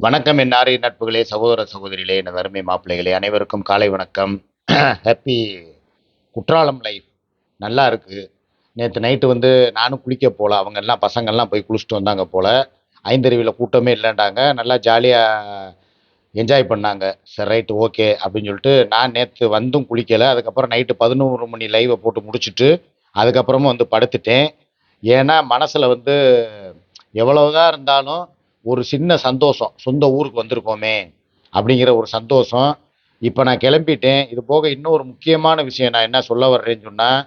வணக்கம் என் ஆரிய நட்புகளே சகோதர சகோதரிகளே என் அருமை மாப்பிள்ளைகளே. அனைவருக்கும் காலை வணக்கம். ஹாப்பி குற்றாலம் லைஃப் நல்லா இருக்குது நேற்று நைட்டு வந்து நானும் குளிக்க போகல அவங்க எல்லாம் பசங்கள்லாம் போய் குளிச்சுட்டு வந்தாங்க போல். ஐந்தருவியில் கூட்டமே இல்லைன்றாங்க. நல்லா ஜாலியாக என்ஜாய் பண்ணாங்க. சரி ரைட்டு ஓகே அப்படின்னு சொல்லிட்டு நான் நேற்று வந்தும் குளிக்கலை. அதுக்கப்புறம் நைட்டு பதினோரு மணி லைவை போட்டு முடிச்சுட்டு அதுக்கப்புறமும் வந்து படுத்துட்டேன். ஏன்னா மனசில் வந்து எவ்வளவுதான் இருந்தாலும் ஒரு சின்ன சந்தோஷம். சொந்த ஊருக்கு வந்திருக்கோமே அப்படிங்கிற ஒரு சந்தோஷம். இப்போ நான் கிளம்பிட்டேன். இது போக இன்னும் ஒரு முக்கியமான விஷயம் நான் என்ன சொல்ல வர்றேன்னு சொன்னால்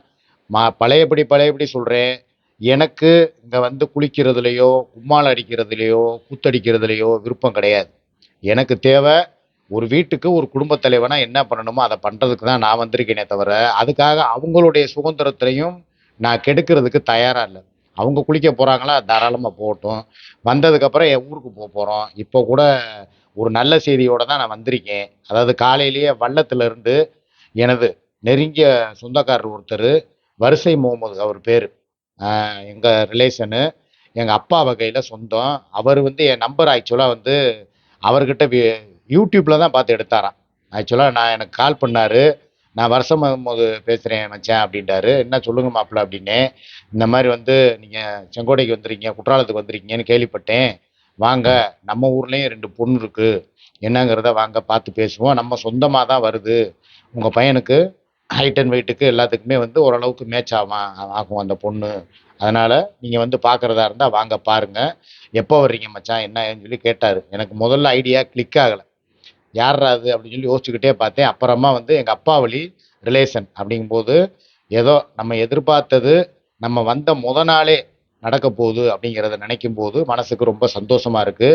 மா பழையபடி பழையபடி சொல்கிறேன் எனக்கு இங்கே வந்து குளிக்கிறதுலையோ கும்மால் அடிக்கிறதுலையோ கூத்தடிக்கிறதுலையோ விருப்பம் கிடையாது. எனக்கு தேவை ஒரு வீட்டுக்கு ஒரு குடும்பத் தலைவனா என்ன பண்ணணுமோ அதை பண்ணுறதுக்கு தான் நான் வந்திருக்கேனே தவிர அதுக்காக அவங்களுடைய சுதந்திரத்திலையும் நான் கெடுக்கிறதுக்கு தயாராக இல்லை. அவங்க குளிக்க போகிறாங்களா தாராளமாக போகட்டும். வந்ததுக்கப்புறம் என் ஊருக்கு போக போகிறோம் இப்போ கூட ஒரு நல்ல செய்தியோடு தான் நான் வந்திருக்கேன். அதாவது காலையிலேயே வள்ளத்துல இருந்து எனது நெருங்கிய சொந்தக்காரர் ஒருத்தர் வரிசை முகமது அவர் பேர். எங்கள் ரிலேஷனு எங்கள் அப்பா வகையில் சொந்தம். அவர் வந்து என் நம்பர் ஆக்சுவலாக வந்து அவர்கிட்ட யூடியூப்பில் தான் பார்த்து எடுத்தாராம். ஆக்சுவலாக நான் எனக்கு கால் பண்ணார். நான் வருஷம் போது பேசுகிறேன் மச்சான் அப்படின்ட்டாரு என்ன சொல்லுங்க மாப்பிள்ள அப்படின்னு. இந்த மாதிரி வந்து நீங்கள் செங்கோடைக்கு வந்துருக்கீங்க குற்றாலத்துக்கு வந்துருக்கீங்கன்னு கேள்விப்பட்டேன். வாங்க நம்ம ஊர்லேயும் ரெண்டு பொண்ணு இருக்குது என்னங்கிறத வாங்க பார்த்து பேசுவோம். நம்ம சொந்தமாக தான் வருது. உங்கள் பையனுக்கு ஹைட் அண்ட் வெயிட்டுக்கு எல்லாத்துக்குமே வந்து ஓரளவுக்கு மேட்ச் ஆகும் ஆகும் அந்த பொண்ணு. அதனால் நீங்கள் வந்து பார்க்குறதா இருந்தால் வாங்க பாருங்கள் எப்போ வர்றீங்க மச்சான் என்ன சொல்லி கேட்டார். எனக்கு முதல்ல ஐடியா கிளிக் ஆகலை. யார்ரா அது? அப்படின்னு சொல்லி யோசிச்சுக்கிட்டே பார்த்தேன். அப்புறமா வந்து எங்கள் அப்பா வழி ரிலேஷன் அப்படிங்கும்போது ஏதோ நம்ம எதிர்பார்த்தது நம்ம வந்த முத நாளே நடக்க போகுது அப்படிங்கிறத நினைக்கும் போது மனசுக்கு ரொம்ப சந்தோஷமா இருக்கு.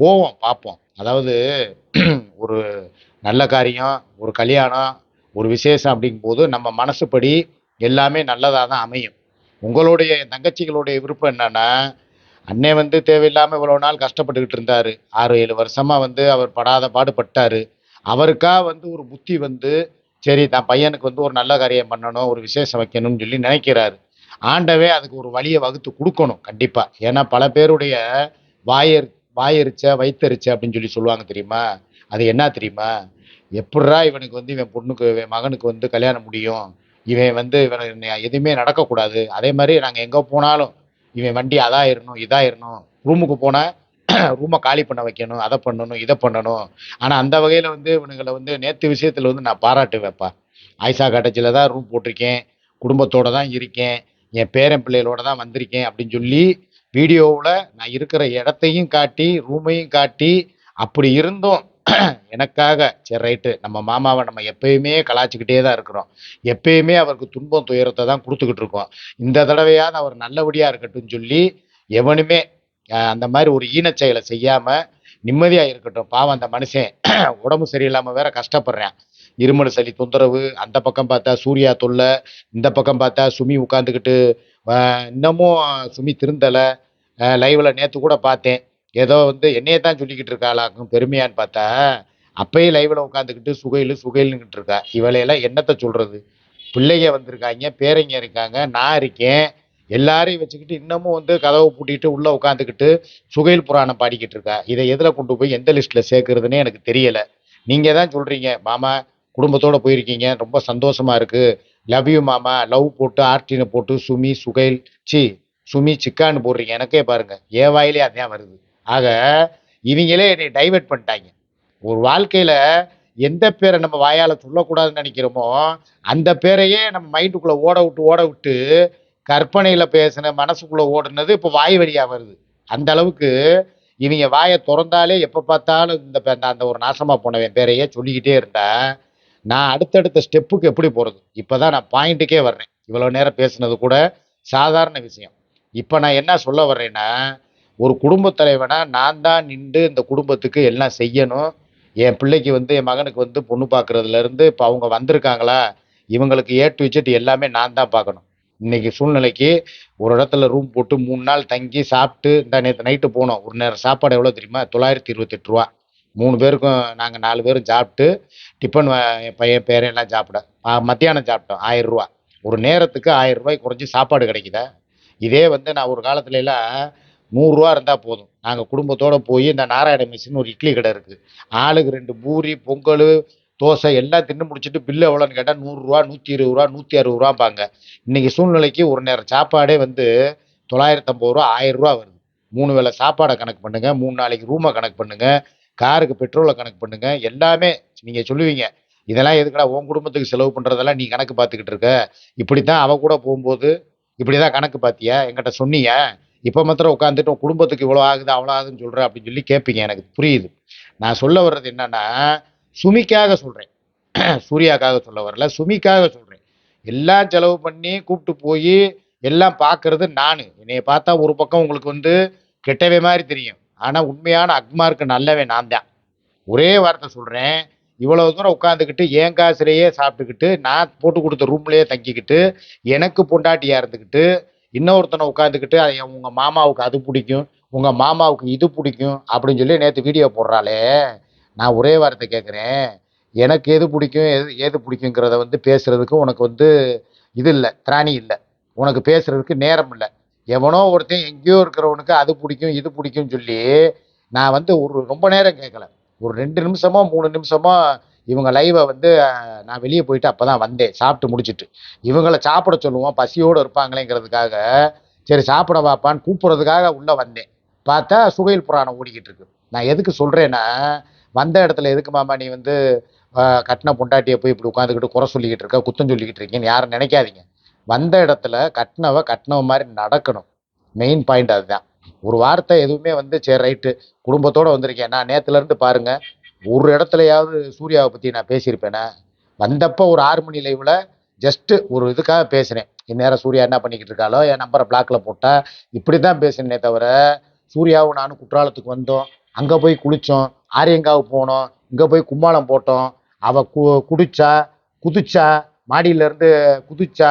போவோம் பார்ப்போம். அதாவது ஒரு நல்ல காரியம் ஒரு கல்யாணம் ஒரு விசேஷம் அப்படிங்கும்போது நம்ம மனசுப்படி எல்லாமே நல்லதாக தான் அமையும். உங்களுடைய தங்கச்சிகளுடைய விருப்பம் என்னென்னா அண்ணே வந்து தேவையில்லாமல் இவ்வளோ நாள் கஷ்டப்பட்டுக்கிட்டு இருந்தார். ஆறு ஏழு வருஷமாக வந்து அவர் படாத பாடுபட்டார். அவருக்கா வந்து ஒரு புத்தி வந்து சரி தான் பையனுக்கு வந்து ஒரு நல்ல காரியம் பண்ணணும் ஒரு விசேஷம் வைக்கணும்னு சொல்லி நினைக்கிறாரு. ஆண்டவே அதுக்கு ஒரு வழியை வகுத்து கொடுக்கணும் கண்டிப்பாக ஏன்னா பல பேருடைய வாயர் வாயரிச்ச வைத்தரிச்ச அப்படின்னு சொல்லி சொல்லுவாங்க தெரியுமா? அது என்ன தெரியுமா? எப்படா இவனுக்கு வந்து இவன் பொண்ணுக்கு இவன் மகனுக்கு வந்து கல்யாணம் முடியும்? இவன் வந்து இவனை எதுவுமே நடக்கக்கூடாது. அதே மாதிரி நாங்கள் எங்கே போனாலும் இவன் வண்டி அதாயிரணும் இதாயிரணும். ரூமுக்கு போனால் ரூமை காலி பண்ண வைக்கணும் அதை பண்ணணும் இதை பண்ணணும். ஆனால் அந்த வகையில் வந்து இவனுங்களை வந்து நேற்று விஷயத்தில் வந்து நான் பாராட்டு வைப்பா ஆயிஷா காட்டேஜில் தான் ரூம் போட்டிருக்கேன். குடும்பத்தோடு தான் இருக்கேன். என் பேரன் பிள்ளைகளோட தான் வந்திருக்கேன் அப்படின்னு சொல்லி வீடியோவில் நான் இருக்கிற இடத்தையும் காட்டி ரூமையும் காட்டி அப்படி இருந்தும். எனக்காக சரி ரைட்டு. நம்ம மாமாவை நம்ம எப்பயுமே கலாய்ச்சிக்கிட்டே தான் இருக்கிறோம். எப்பயுமே அவருக்கு துன்பம் துயரத்தை தான் கொடுத்துக்கிட்டு இருக்கோம். இந்த தடவையாவது அவர் நல்லபடியாக இருக்கட்டும் சொல்லி எவனுமே அந்த மாதிரி ஒரு ஈனச்செயலை செய்யாமல் நிம்மதியாக இருக்கட்டும். பாவம் அந்த மனுஷன் உடம்பு சரியில்லாமல் வேற கஷ்டப்படுறேன். இருமல் சளி தொந்தரவு அந்த பக்கம் பார்த்தா சூர்யா தொல்லை இந்த பக்கம் பார்த்தா சுமி உட்காந்துக்கிட்டு இன்னமும் சுமி திருந்தலை. லைவில் நேற்று கூட பார்த்தேன். ஏதோ வந்து என்னையே தான் சொல்லிக்கிட்டு இருக்காளாக்கும் பெருமையான்னு பார்த்தா அப்பயே லைவில் உட்காந்துக்கிட்டு சுகையில் சுகையில்னுக்கிட்டு இருக்கா. இவளையெல்லாம் என்னத்தை சொல்கிறது பிள்ளைங்க வந்திருக்காங்க பேரைங்க இருக்காங்க நான் இருக்கேன். எல்லாரையும் வச்சுக்கிட்டு இன்னமும் வந்து கதவை பூட்டிட்டு உள்ளே உட்காந்துக்கிட்டு சுகையில் புராணம் பாடிக்கிட்டு இருக்கா. இதை எதில் கொண்டு போய் எந்த லிஸ்ட்டில் சேர்க்கறதுன்னே எனக்கு தெரியலை. நீங்கள் தான் சொல்கிறீங்க மாமா குடும்பத்தோடு போயிருக்கீங்க ரொம்ப சந்தோஷமாக இருக்குது லவ் யூ மாமா. லவ் போட்டு ஆர்டினை போட்டு சுமி சுகைல் சி சுமி சிக்கான்னு போடுறீங்க. எனக்கே பாருங்கள் ஏ வாயிலே அதான் வருது. ஆக இவங்களே என்னை டைவர்ட் பண்ணிட்டாங்க. ஒரு வாழ்க்கையில் எந்த பேரை நம்ம வாயால் சொல்லக்கூடாதுன்னு நினைக்கிறோமோ அந்த பேரையே நம்ம மைண்டுக்குள்ளே ஓட விட்டு ஓட விட்டு கற்பனையில் பேசின மனசுக்குள்ளே ஓடுனது இப்போ வாய் வழியாக வருது. அந்த அளவுக்கு இவங்க வாயை திறந்தாலே எப்போ பார்த்தாலும் இந்த அந்த- அந்த ஒரு நாசமாக போனவன் பேரையே சொல்லிக்கிட்டே இருந்தேன் நான் அடுத்தடுத்த ஸ்டெப்புக்கு எப்படி போகிறது இப்போ தான் நான் பாயிண்ட்டுக்கே வர்றேன். இவ்வளோ நேரம் பேசுனது கூட சாதாரண விஷயம். இப்போ நான் என்ன சொல்ல வர்றேன்னா ஒரு குடும்பத் தலைவனா நான் தான் நின்று இந்த குடும்பத்துக்கு எல்லாம் செய்யணும். என் பிள்ளைக்கு வந்து என் மகனுக்கு வந்து பொண்ணு பார்க்குறதுலேருந்து இப்போ அவங்க வந்திருக்காங்களா? இவங்களுக்கு ஏ டு எல்லாமே நான் தான் பார்க்கணும் இன்னைக்கு சூழ்நிலைக்கு ஒரு இடத்துல ரூம் போட்டு மூணு நாள் தங்கி சாப்பிட்டு இந்த நேற்று நைட்டு போனோம். ஒரு நேரம் சாப்பாடு எவ்வளோ தெரியுமா? தொள்ளாயிரத்தி இருபத்தெட்டு ரூபா. மூணு பேருக்கும் நாங்கள் நாலு பேரும் சாப்பிட்டு டிஃபன் என் பையன் பேரையெல்லாம் சாப்பிட மத்தியானம் சாப்பிட்டோம். ஆயிரம் ரூபா. ஒரு நேரத்துக்கு ஆயிரம் ரூபாய் குறைஞ்சி சாப்பாடு கிடைக்குதா? இதே வந்து நான் ஒரு காலத்துல எல்லாம் நூறுரூவா இருந்தால் போதும். நாங்கள் குடும்பத்தோடு போய் இந்த நாராயண மெஸ்ஸுன்னு ஒரு இட்லி கடை இருக்குது ஆளுக்கு ரெண்டு பூரி பொங்கல் தோசை எல்லாம் தின்னு முடிச்சுட்டு பில்லு எவ்வளோன்னு கேட்டால் நூறுரூவா நூற்றி இருபது ரூபா நூற்றி அறுபது ரூபாம்பாங்க இன்றைக்கி சூழ்நிலைக்கு ஒரு நேரம் சாப்பாடே வந்து தொள்ளாயிரத்தம்பது ரூபா ஆயிரம் ரூபா வருது. மூணு வேளை சாப்பாடை கணக்கு பண்ணுங்கள் மூணு நாளைக்கு ரூமை கணக்கு பண்ணுங்கள் காருக்கு பெட்ரோலை கணக்கு பண்ணுங்கள் எல்லாமே நீங்கள் சொல்லுவீங்க. இதெல்லாம் எதுக்கடா உன் குடும்பத்துக்கு செலவு பண்ணுறதெல்லாம் நீ கணக்கு பார்த்துக்கிட்டு இருக்க? இப்படி தான் அவ கூட போகும்போது இப்படி தான் கணக்கு பார்த்தியா? என்கிட்ட சொன்னீங்க இப்போ மாத்திரம் உட்காந்துட்டு குடும்பத்துக்கு இவ்வளோ ஆகுது அவ்வளோ ஆகுதுன்னு சொல்கிற அப்படின்னு சொல்லி கேட்பீங்க எனக்கு புரியுது. நான் சொல்ல வர்றது என்னன்னா சுமிக்காக சொல்கிறேன் சூர்யாக்காக சொல்ல வரல சுமிக்காக சொல்கிறேன் எல்லாம் செலவு பண்ணி கூப்பிட்டு போய் எல்லாம் பார்க்கறது நான். என்னைய பார்த்தா ஒரு பக்கம் உங்களுக்கு வந்து கெட்டவே மாதிரி தெரியும். ஆனால் உண்மையான அக்மார்க்கு நல்லவன் நான் தான். ஒரே வார்த்தை சொல்கிறேன் இவ்வளோ தூரம் உட்காந்துக்கிட்டு என் காசுலேயே சாப்பிட்டுக்கிட்டு நான் போட்டு கொடுத்த ரூம்லேயே தங்கிக்கிட்டு எனக்கு பொண்டாட்டியாக இருந்துக்கிட்டு இன்னொருத்தனை உட்காந்துக்கிட்டு உங்கள் மாமாவுக்கு அது பிடிக்கும் உங்கள் மாமாவுக்கு இது பிடிக்கும் அப்படின்னு சொல்லி நேற்று வீடியோ போடுறாளே. நான் ஒரே வார்த்தை கேட்குறேன் எனக்கு எது பிடிக்கும் எது ஏது பிடிக்குங்கிறத வந்து பேசுகிறதுக்கு உனக்கு வந்து இது இல்லை திராணி இல்லை. உனக்கு பேசுகிறதுக்கு நேரம் இல்லை. எவனோ ஒருத்தன் எங்கேயோ இருக்கிறவனுக்கு அது பிடிக்கும் இது பிடிக்கும்னு சொல்லி நான் வந்து ஒரு ரொம்ப நேரம் கேட்கல ஒரு ரெண்டு நிமிஷமோ மூணு நிமிஷமோ இவங்க லைவை வந்து நான் வெளியே போயிட்டு அப்போ தான் வந்தேன் சாப்பிட்டு முடிச்சிட்டு. இவங்கள சாப்பிட சொல்லுவோம் பசியோடு இருப்பாங்களேங்கிறதுக்காக சரி சாப்பிட வாப்பான்னு கூப்பிட்றதுக்காக உள்ளே வந்தேன். பார்த்தா சுகையில் புராணம் ஓடிக்கிட்டு இருக்கு. நான் எதுக்கு சொல்கிறேன்னா வந்த இடத்துல எதுக்கு மாமா நீ வந்து கட்டின பொண்டாட்டியை போய் இப்படி உட்காந்துக்கிட்டு குறை சொல்லிக்கிட்டு இருக்க குத்தம் சொல்லிக்கிட்டு இருக்கீங்கன்னு யாரும் நினைக்காதீங்க. வந்த இடத்துல கட்டினவ கட்டினவ மாதிரி நடக்கணும். மெயின் பாயிண்ட் அதுதான். ஒரு வார்த்தை எதுவுமே வந்து சரி ரைட்டு குடும்பத்தோடு வந்திருக்கேன். நான் நேற்றுலேருந்து பாருங்கள் ஒரு இடத்துலையாவது சூர்யாவை பற்றி நான் பேசியிருப்பேனே? வந்தப்போ ஒரு ஆறு மணி லைவில் ஜஸ்ட்டு ஒரு இதுக்காக பேசினேன். இந்நேரம் சூர்யா என்ன பண்ணிக்கிட்டு இருக்காளோ என் நம்பரை பிளாக்கில் போட்டால் இப்படி தான் பேசினேனே தவிர சூர்யாவும் நானும் குற்றாலத்துக்கு வந்தோம். அங்கே போய் குளித்தோம் ஆரியங்காவுக்கு போனோம். இங்கே போய் கும்மாளம் போட்டோம். அவள் கு குடிச்சா குதிச்சா மாடியிலேருந்து குதிச்சா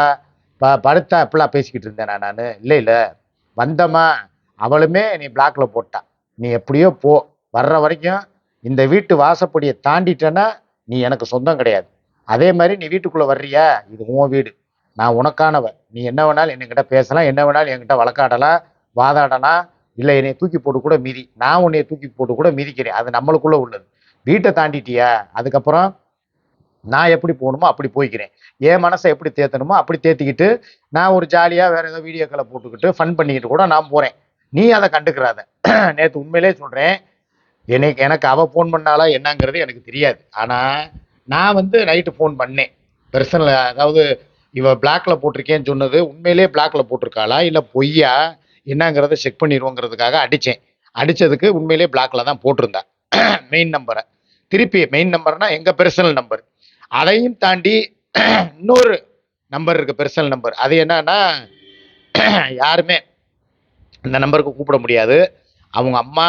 ப படுத்தா இப்படிலாம் பேசிக்கிட்டு இருந்தேன் நான்? இல்லை இல்லை. வந்தம்மா அவளுமே நீ பிளாக்ல போட்டா. நீ எப்படியோ போ. வர்ற வரைக்கும் இந்த வீட்டு வாசப்படியை தாண்டிட்டேன்னா நீ எனக்கு சொந்தம் கிடையாது. அதே மாதிரி நீ வீட்டுக்குள்ளே வர்றியா? இது உன் வீடு. நான் உனக்கானவ நீ என்ன வேணாலும் என்கிட்ட பேசலாம் என்ன வேணாலும் என்கிட்ட வழக்காடலாம் வாதாடலாம் இல்லை என்னை தூக்கி போட்டு கூட மிதி. நான் உன்னைய தூக்கி போட்டு கூட மிதிக்கிறேன். அது நம்மளுக்குள்ளே உள்ளது. வீட்டை தாண்டிட்டியா? அதுக்கப்புறம் நான் எப்படி போகணுமோ அப்படி போய்க்கிறேன். என் மனசை எப்படி தேத்தணுமோ அப்படி தேத்திக்கிட்டு நான் ஒரு ஜாலியாக வேறு ஏதோ வீடியோக்களை போட்டுக்கிட்டு ஃபன் பண்ணிக்கிட்டு கூட நான் போகிறேன் நீ அதை கண்டுக்கிறாத. நேற்று உண்மையிலே சொல்கிறேன் எனக்கு எனக்கு அவள் ஃபோன் பண்ணாலா என்னங்கிறது எனக்கு தெரியாது. ஆனால் நான் வந்து நைட்டு ஃபோன் பண்ணேன். பர்சனல் அதாவது இவள் பிளாக்ல போட்டிருக்கேன்னு சொன்னது உண்மையிலே பிளாக்ல போட்டிருக்காளா இல்லை பொய்யா என்னங்கிறத செக் பண்ணிடுவோங்கிறதுக்காக அடித்தேன். அடித்ததுக்கு உண்மையிலே பிளாக்ல தான் போட்டிருந்தா. மெயின் நம்பரை திருப்பி மெயின் நம்பர்னா எங்கள் பெர்சனல் நம்பர் அதையும் தாண்டி இன்னொரு நம்பர் இருக்குது பெர்சனல் நம்பர் அது என்னன்னா யாருமே இந்த நம்பருக்கு கூப்பிட முடியாது. அவங்க அம்மா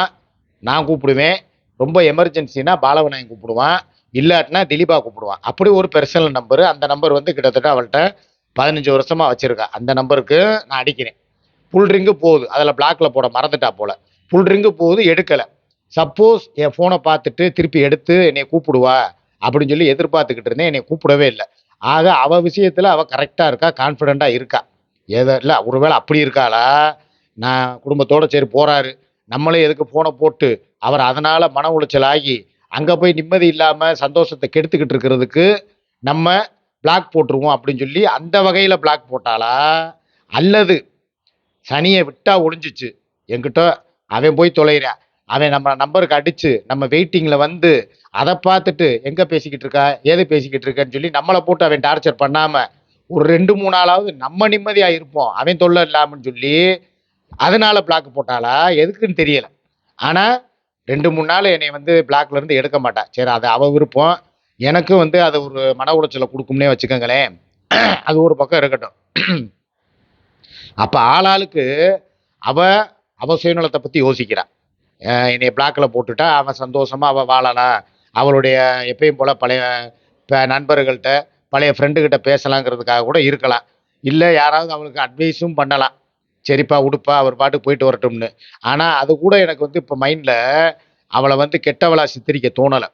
நான் கூப்பிடுவேன். ரொம்ப எமர்ஜென்சினா பாலவநாயகம் கூப்பிடுவான். இல்லாட்டினா திலீபா கூப்பிடுவான். அப்படி ஒரு பர்சனல் நம்பர் அந்த நம்பர் வந்து கிட்டத்தட்ட அவள்கிட்ட பதினஞ்சு வருஷமாக வச்சுருக்கா. அந்த நம்பருக்கு நான் அடிக்கிறேன். ஃபுல் ரிங்கு போகுது. அதில் பிளாக்ல போட மறந்துட்டா போல. ஃபுல் ரிங்கு போகுது எடுக்கலை. சப்போஸ் என் ஃபோனை பார்த்துட்டு திருப்பி எடுத்து என்னை கூப்பிடுவா? அப்படின்னு சொல்லி எதிர்பார்த்துக்கிட்டு இருந்தேன். என்னை கூப்பிடவே இல்லை. ஆக அவள் விஷயத்தில் அவள் கரெக்டாக இருக்கா? கான்ஃபிடெண்ட்டாக இருக்கா? ஏதோ இல்லை ஒருவேளை அப்படி இருக்காளா? நான் குடும்பத்தோடு சரி போகிறாரு நம்மளே எதுக்கு ஃபோனை போட்டு அவர் அதனால் மன உளைச்சல் ஆகி அங்கே போய் நிம்மதி இல்லாமல் சந்தோஷத்தை கெடுத்துக்கிட்டு இருக்கிறதுக்கு நம்ம பிளாக் போட்டுருவோம் அப்படின்னு சொல்லி அந்த வகையில் பிளாக் போட்டாலா அல்லது சனியை விட்டா ஒழிஞ்சிச்சு என்கிட்ட அவன் போய் தொலைகிறான் அவன் நம்ம நம்பருக்கு அடித்து நம்ம வெயிட்டிங்கில் வந்து அதை பார்த்துட்டு எங்கே பேசிக்கிட்டு இருக்கா? ஏது பேசிக்கிட்டு இருக்கேன்னு சொல்லி நம்மளை போட்டு அவன் டார்ச்சர் பண்ணாமல் ஒரு ரெண்டு மூணு நாளாவது நம்ம நிம்மதியாக இருப்போம். அவன் தொல்லை இல்லாமன்னு சொல்லி அதனால் பிளாக் போட்டாளா? எதுக்குன்னு தெரியலை. ஆனால் ரெண்டு மூணு நாள் என்னை வந்து பிளாக்லேருந்து எடுக்க மாட்டாள் சரி அது அவ விருப்பம். எனக்கும் வந்து அது ஒரு மன உளைச்சலை கொடுக்கும்னே வச்சுக்கோங்களேன். அது ஒரு பக்கம் இருக்கட்டும். அப்போ ஆளாளுக்கு அவ அவ சுயநலத்தை பற்றி யோசிக்கிறா. என்னை பிளாக்கில் போட்டுட்டா அவன் சந்தோஷமாக அவள் வாழலாம் அவளுடைய எப்பயும் போல் பழைய இப்போ நண்பர்கள்ட்ட பழைய ஃப்ரெண்டுக்கிட்ட பேசலாங்கிறதுக்காக கூட இருக்கலாம். இல்லை யாராவது அவளுக்கு அட்வைஸும் பண்ணலாம். சரிப்பா உடுப்பா அவர் பாட்டுக்கு போயிட்டு வரட்டும்னு. ஆனால் அது கூட எனக்கு வந்து இப்போ மைண்டில் அவளை வந்து கெட்டவளாக சித்தரிக்க தோணலை.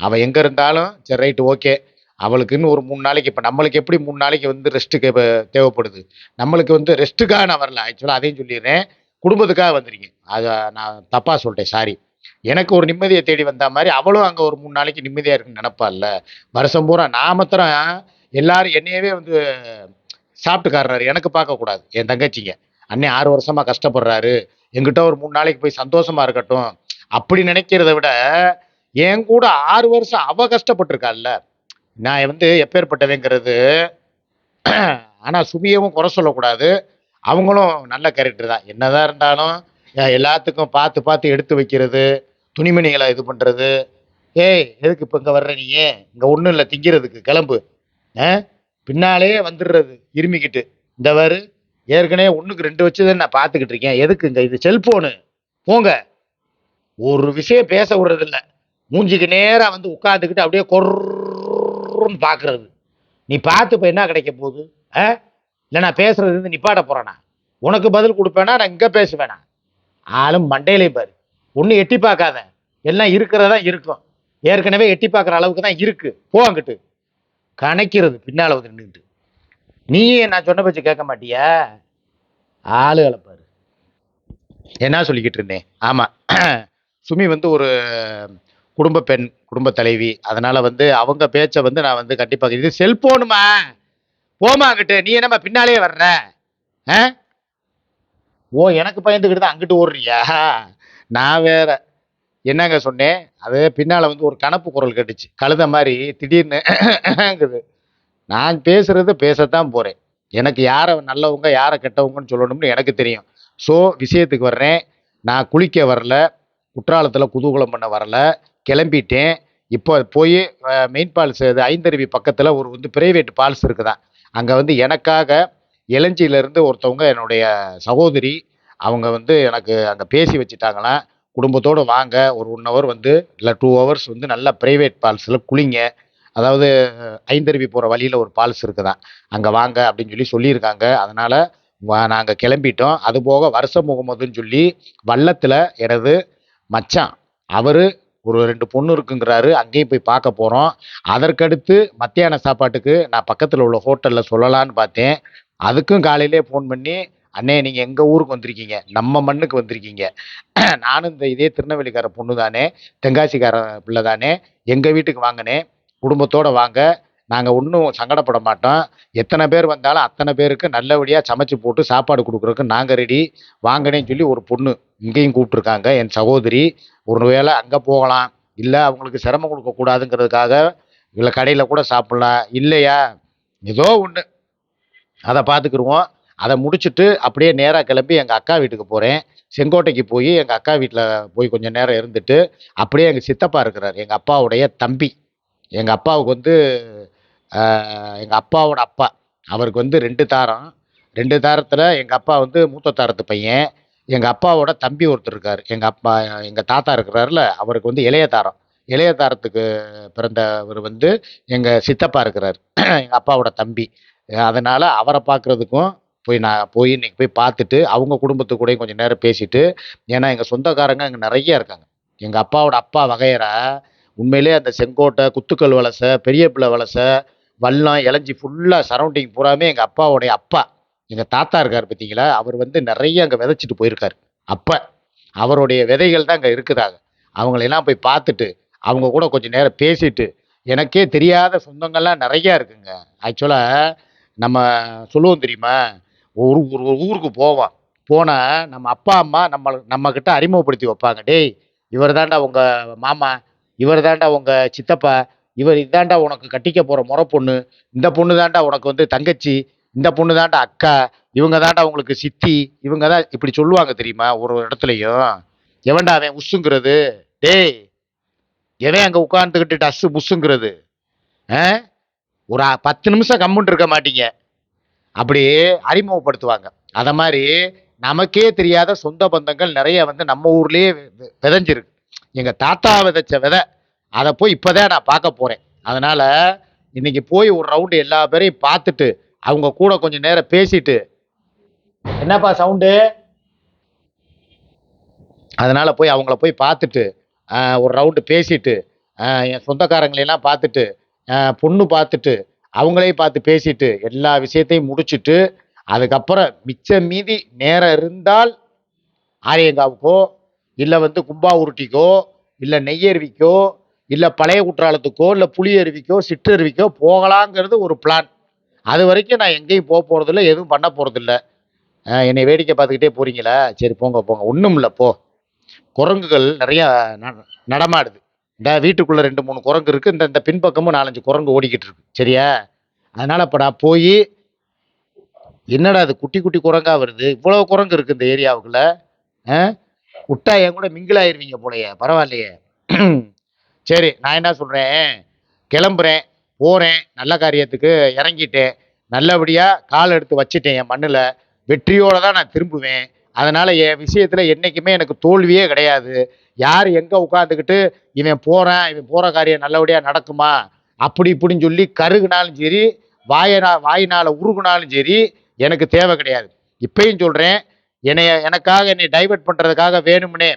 அவள் எங்கே இருந்தாலும் சரி ரைட்டு ஓகே அவளுக்குன்னு ஒரு மூணு நாளைக்கு இப்போ நம்மளுக்கு எப்படி மூணு நாளைக்கு வந்து ரெஸ்ட்டுக்கு தேவைப்படுது? நம்மளுக்கு வந்து ரெஸ்ட்டுக்காக நான் வரல. ஆக்சுவலாக அதையும் சொல்லிடுறேன். குடும்பத்துக்காக வந்திருக்கீங்க அதை நான் தப்பாக சொல்லிட்டேன். சாரி எனக்கு ஒரு நிம்மதியை தேடி வந்த மாதிரி அவளும் அங்கே ஒரு மூணு நாளைக்கு நிம்மதியாக இருக்குன்னு நினப்பால்ல வருஷம் பூரா நான் மாத்திரம் எல்லாரும் என்னையவே வந்து சாப்பிட்டுக்காரர். எனக்கு பார்க்கக்கூடாது. என் தங்கச்சிங்க. அண்ணே ஆறு வருஷமா கஷ்டப்படுறாரு. எங்கிட்ட ஒரு மூணு நாளைக்கு போய் சந்தோஷமா இருக்கட்டும். அப்படி நினைக்கிறத விட என் கூட ஆறு வருஷம் அவ கஷ்டப்பட்டிருக்காள்ல. நான் வந்து எப்பேற்பட்டவேங்கிறது ஆனால் சுமியவும் குறை சொல்லக்கூடாது. அவங்களும் நல்ல கேரக்டர் தான். என்னதான் இருந்தாலும் எல்லாத்துக்கும் பார்த்து பார்த்து எடுத்து வைக்கிறது துணிமணிகளை இது பண்ணுறது ஏய் எதுக்கு இப்போ இங்கே வர்ற நீ ஏன் இங்கே ஒன்றும் இல்லை திங்கிறதுக்கு கிளம்பு. ஆ? பின்னாலே வந்துடுறது இருமிக்கிட்டு. இந்த வரு ஏற்கனவே ஒன்றுக்கு ரெண்டு வச்சுதான் நான் பார்த்துக்கிட்டு இருக்கேன். எதுக்குங்க? இது செல்ஃபோனு போங்க. ஒரு விஷயம் பேச விடுறதில்ல. மூஞ்சிக்கு நேராக வந்து உட்காந்துக்கிட்டு அப்படியே கொர்ன்னு பார்க்கறது. நீ பார்த்து இப்போ என்ன கிடைக்க போகுது? ஆ? இல்லை நான் பேசுறது வந்து நிப்பாட்ட போகிறேனா உனக்கு பதில் கொடுப்பேனா? நான் இங்கே பேசுவேனா? ஆளும் மண்டையிலே பாரு. ஒன்றும் எட்டி பார்க்காத. எல்லாம் இருக்கிறதா இருக்கும். ஏற்கனவே எட்டி பார்க்குற அளவுக்கு தான் இருக்குது போ அங்கிட்டு. கணக்கிறது பின்னால் வந்து நின்றுட்டு நீயே நான் சொன்ன பச்சு கேட்க மாட்டியா? ஆளுகளை பாரு. என்ன சொல்லிக்கிட்டு இருந்தேன்? ஆமாம் சுமி வந்து ஒரு குடும்ப பெண் குடும்ப தலைவி. அதனால் வந்து அவங்க பேச்சை வந்து நான் வந்து கண்டிப்பாக இது செல்போனுமா? போமா அங்கிட்டு. நீ என்னம்மா பின்னாலே வர்ற? ஆ? ஓ எனக்கு பயந்துக்கிட்டு தான் அங்கிட்டு ஓடுறியா? நான் வேற. என்னங்க சொன்னேன்? அது பின்னால் வந்து ஒரு கணப்பு குரல் கட்டுச்சு. கழுத மாதிரி திடீர்னு நான் பேசுறது பேசத்தான் போகிறேன் எனக்கு யாரை நல்லவங்க யாரை கெட்டவங்கன்னு சொல்லணும்னு எனக்கு தெரியும். ஸோ விஷயத்துக்கு வர்றேன். நான் குளிக்க வரல. குற்றாலத்தில் குதூகலம் பண்ண வரல. கிளம்பிட்டேன். இப்போ போய் மெயின் பால்ஸ் இது ஐந்தருவி பக்கத்தில் ஒரு வந்து பிரைவேட் பால்ஸ் இருக்குதான் அங்கே வந்து எனக்காக இளஞ்சியிலேருந்து ஒருத்தவங்க என்னுடைய சகோதரி அவங்க வந்து எனக்கு அங்கே பேசி வச்சுட்டாங்களாம் குடும்பத்தோடு வாங்க. ஒரு ஒன் ஹவர் வந்து இல்லை டூ ஹவர்ஸ் வந்து நல்லா ப்ரைவேட் பால்ஸில் குளிங்க. அதாவது ஐந்தருவி போகிற வழியில் ஒரு பால்ஸ் இருக்குதான் அங்கே வாங்க அப்படின்னு சொல்லி சொல்லியிருக்காங்க. அதனால் நாங்கள் கிளம்பிட்டோம். அதுபோக வருஷ முகமதுன்னு சொல்லி வள்ளத்தில் எனது மச்சான் அவர் ஒரு ரெண்டு பொண்ணு இருக்குங்கிறாரு. அங்கேயும் போய் பார்க்க போகிறோம் அதற்கடுத்து மத்தியான சாப்பாட்டுக்கு நான் பக்கத்தில் உள்ள ஹோட்டலில் சொல்லலான்னு பார்த்தேன். அதுக்கும் காலையிலே ஃபோன் பண்ணி அண்ணே நீங்கள் எங்கள் ஊருக்கு வந்திருக்கீங்க? நம்ம மண்ணுக்கு வந்திருக்கீங்க. நானும் இந்த இதே திருநெல்வேலிக்கார பொண்ணு தானே தென்காசிக்கார பிள்ளை தானே எங்கள் வீட்டுக்கு வாங்கினேன் குடும்பத்தோடு வாங்க. நாங்கள் ஒன்றும் சங்கடப்பட மாட்டோம். எத்தனை பேர் வந்தாலும் அத்தனை பேருக்கு நல்லபடியாக சமைச்சு போட்டு சாப்பாடு கொடுக்குறதுக்கு நாங்கள் ரெடி வாங்கனேன்னு சொல்லி ஒரு பொண்ணு இங்கேயும் கூப்பிட்ருக்காங்க என் சகோதரி ஒரு வேளை அங்கே போகலாம். இல்லை அவங்களுக்கு சிரமம் கொடுக்கக்கூடாதுங்கிறதுக்காக இல்லை கடையில் கூட சாப்பிட்லாம். இல்லையா? ஏதோ ஒன்று அதை பார்த்துக்குருவோம். அதை முடிச்சுட்டு அப்படியே நேராக கிளம்பி எங்கள் அக்கா வீட்டுக்கு போகிறேன் செங்கோட்டைக்கு போய் எங்கள் அக்கா வீட்டில் போய் கொஞ்சம் நேரம் இருந்துட்டு அப்படியே எங்கள் சித்தப்பா இருக்கிறார். எங்கள் அப்பாவுடைய தம்பி. எங்கள் அப்பாவுக்கு வந்து எங்கள் அப்பாவோட அப்பா. அவருக்கு வந்து ரெண்டு தாரம். ரெண்டு தாரத்தில் எங்கள் அப்பா வந்து மூத்த தாரத்து பையன். எங்கள் அப்பாவோட தம்பி ஒருத்தர் இருக்கார். எங்கள் அப்பா எங்கள் தாத்தா இருக்கிறாருல அவருக்கு வந்து இளைய தாரம். இளைய தாரத்துக்கு பிறந்தவர் வந்து எங்கள் சித்தப்பா இருக்கிறார். எங்கள் அப்பாவோட தம்பி. அதனால் அவரை பார்க்குறதுக்கும் போய் நான் போய் இன்னைக்கு போய் பார்த்துட்டு அவங்க குடும்பத்து கூடயும் கொஞ்சம் நேரம் பேசிட்டு ஏன்னா எங்கள் சொந்தக்காரங்க அங்கே நிறைய இருக்காங்க. எங்கள் அப்பாவோட அப்பா வகையறா உண்மையிலே அந்த செங்கோட்டை குத்துக்கல் வலசை பெரிய பிள்ளை வலசை வல்லம் இளஞ்சி ஃபுல்லாக சரௌண்டிங் பூராமே எங்கள் அப்பாவுடைய அப்பா. எங்கள் தாத்தா இருக்கார் பார்த்தீங்களா? அவர் வந்து நிறைய அங்கே விதைச்சிட்டு போயிருக்கார். அப்போ அவருடைய விதைகள் தான் அங்கே இருக்குதாங்க. அவங்களெல்லாம் போய் பார்த்துட்டு அவங்க கூட கொஞ்சம் நேரம் பேசிட்டு எனக்கே தெரியாத சொந்தங்கள்லாம் நிறையா இருக்குங்க. ஆக்சுவலாக நம்ம சொல்லுவோம் தெரியுமா? ஒரு ஒரு ஒரு ஊருக்கு போவோம். போனால் நம்ம அப்பா அம்மா நம்ம நம்மக்கிட்ட அறிமுகப்படுத்தி வைப்பாங்க. டேய் இவர் தாண்டா உங்கள் மாமா இவர் தாண்டா உங்கள் சித்தப்பா இவர் இதாண்டா உனக்கு கட்டிக்க போகிற முறை பொண்ணு இந்த பொண்ணு தாண்டா உனக்கு வந்து தங்கச்சி இந்த பொண்ணு தாண்டா அக்கா இவங்க தாண்டா உங்களுக்கு சித்தி இவங்க தான் இப்படி சொல்லுவாங்க தெரியுமா ஒரு இடத்துலையும்? எவன்டா அவன் உஸ்ஸுங்கிறது? டேய் எவன் அங்கே உட்காந்துக்கிட்டு டஸ்ஸு புஸ்ஸுங்கிறது? ஆ? ஒரு பத்து நிமிஷம் கம்முன் இருக்க மாட்டீங்க. அப்படி அறிமுகப்படுத்துவாங்க. அதை மாதிரி நமக்கே தெரியாத சொந்த பந்தங்கள் நிறைய வந்து நம்ம ஊர்லேயே விதைஞ்சிருக்கு. எங்கள் தாத்தா விதைச்ச விதை அதை போய் இப்போதான் நான் பார்க்க போகிறேன் அதனால் இன்னைக்கு போய் ஒரு ரவுண்டு எல்லா பேரையும் பார்த்துட்டு அவங்க கூட கொஞ்சம் நேரம் பேசிட்டு என்னப்பா சவுண்டு அதனால போய் அவங்கள போய் பார்த்துட்டு ஒரு ரவுண்டு பேசிட்டு என் சொந்தக்காரங்களையெல்லாம் பார்த்துட்டு பொண்ணு பார்த்துட்டு அவங்களையும் பார்த்து பேசிட்டு எல்லா விஷயத்தையும் முடிச்சிட்டு அதுக்கப்புறம் மிச்சம் மீதி நேரம் இருந்தால் ஆரியங்காவுக்கோ இல்லை வந்து கும்பா உருட்டிக்கோ இல்லை நெய்யருவிக்கோ இல்லை பழைய குற்றாலத்துக்கோ இல்லை புளியருவிக்கோ சிற்றருவிக்கோ போகலாங்கிறது ஒரு பிளான் அது வரைக்கும் நான் எங்கேயும் போக போகிறதில்ல எதுவும் பண்ண போகிறதில்ல என்னை வேடிக்கை பார்த்துக்கிட்டே போகிறீங்களா சரி போங்க போங்க. ஒன்றும் இல்லை போ. குரங்குகள் நிறையா ந- நடமாடுது. இந்த வீட்டுக்குள்ளே ரெண்டு மூணு குரங்கு இருக்குது இந்த இந்த பின்பக்கமும் நாலஞ்சு குரங்கு ஓடிக்கிட்டு இருக்கு. சரியா? அதனால் இப்போ நான் போய் என்னடா அது குட்டி குட்டி குரங்காக வருது? இவ்வளோ குரங்கு இருக்குது இந்த ஏரியாவுக்குள்ள. ஆ? விட்டா என் கூட மிங்கிள் ஆயிருவீங்க போலயே பரவாயில்லையே. சரி நான் என்ன சொல்கிறேன் கிளம்புறேன் போகிறேன் நல்ல காரியத்துக்கு இறங்கிட்டேன் நல்லபடியாக கால் எடுத்து வச்சுட்டேன் என் மண்ணில். வெற்றியோடு தான் நான் திரும்புவேன். அதனால் என் விஷயத்தில் என்றைக்குமே எனக்கு தோல்வியே கிடையாது. யார் எங்கே உட்காந்துக்கிட்டு இவன் போகிறான் இவன் போகிற காரியம் நல்லபடியாக நடக்குமா? அப்படி இப்படின்னு சொல்லி கருகுனாலும் சரி வாயனா வாயினால் உருகுனாலும் சரி எனக்கு தேவை கிடையாது. இப்பயும் சொல்கிறேன் என்னைய எனக்காக என்னை டைவர்ட் பண்ணுறதுக்காக வேணும்னே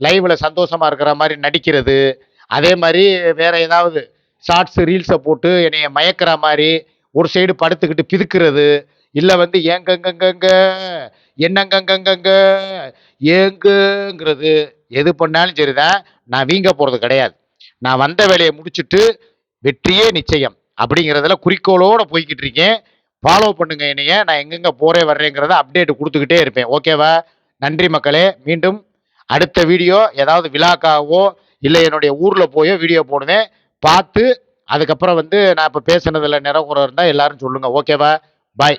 லைவில் சந்தோஷமாக இருக்கிற மாதிரி நடிக்கிறது. அதே மாதிரி வேறு ஏதாவது ஷார்ட்ஸு ரீல்ஸை போட்டு என்னைய மயக்கிற மாதிரி ஒரு சைடு படுத்துக்கிட்டு பிதுக்கிறது. இல்லை வந்து ஏங்கங்கங்கங்க என்னங்கங்கங்கங்க ஏங்குங்கிறது. எது பண்ணாலும் சரிதான். நான் வீங்க போகிறது கிடையாது. நான் வந்த வேலையை முடிச்சுட்டு வெற்றியே நிச்சயம். அப்படிங்கிறதுல குறிக்கோளோடு போய்கிட்டு இருக்கேன். ஃபாலோ பண்ணுங்க என்னைய. நான் எங்கெங்கே போகிறேன் வர்றேங்கிறத அப்டேட் கொடுத்துக்கிட்டே இருப்பேன். ஓகேவா நன்றி மக்களே. மீண்டும் அடுத்த வீடியோ ஏதாவது விழாக்காகவோ இல்லை என்னுடைய ஊரில் போயோ வீடியோ போடுவேன். பார்த்து அதுக்கப்புறம் வந்து நான் இப்போ பேசுனதில் நிறகுறம் இருந்தால் எல்லாரும் சொல்லுங்கள் ஓகேவா பாய்